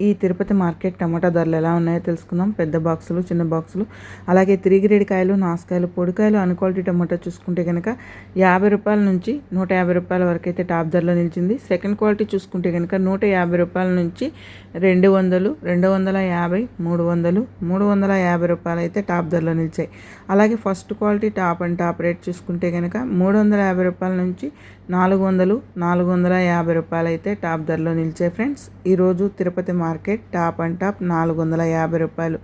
ఈ తిరుపతి మార్కెట్ టమాటా ధరలు ఎలా ఉన్నాయో తెలుసుకుందాం. పెద్ద బాక్సులు చిన్న బాక్సులు. అలాగే తిరిగిరేడి కాయలు నాసుకాయలు పొడికాయలు అన్క్వాలిటీ టమాటా చూసుకుంటే కనుక యాభై రూపాయల నుంచి నూట యాభై రూపాయల వరకు అయితే టాప్ ధరలో నిలిచింది. సెకండ్ క్వాలిటీ చూసుకుంటే కనుక నూట యాభై రూపాయల నుంచి రెండు వందలు రెండు వందల యాభై మూడు వందలు మూడు వందల యాభై రూపాయలు అయితే టాప్ ధరలో నిలిచాయి. అలాగే first quality top and top rate చూసుకుంటే కనుక మూడు వందల యాభై రూపాయల నుంచి నాలుగు వందలు నాలుగు వందల యాభై రూపాయలు అయితే టాప్ ధరలో నిలిచాయి ఫ్రెండ్స్. ఈరోజు Tirupati market top and top నాలుగు వందల యాభై రూపాయలు.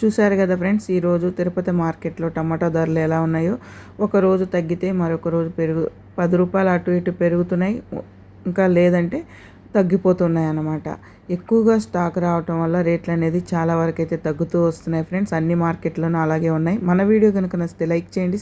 చూశారు కదా ఫ్రెండ్స్ ఈరోజు తిరుపతి మార్కెట్లో టమాటా ధరలు ఎలా ఉన్నాయో? ఒక రోజు తగ్గితే మరొక రోజు పెరుగు పది రూపాయలు అటు ఇటు పెరుగుతున్నాయి. ఇంకా లేదంటే తగ్గిపోతున్నాయి అన్నమాట. ఎక్కువగా స్టాక్ రావటం వల్ల రేట్లు అనేది చాలా వరకు అయితే తగ్గుతూ వస్తున్నాయి ఫ్రెండ్స్. అన్ని మార్కెట్లోనూ అలాగే ఉన్నాయి. మన వీడియో కనుక నచ్చితే లైక్ చేయండి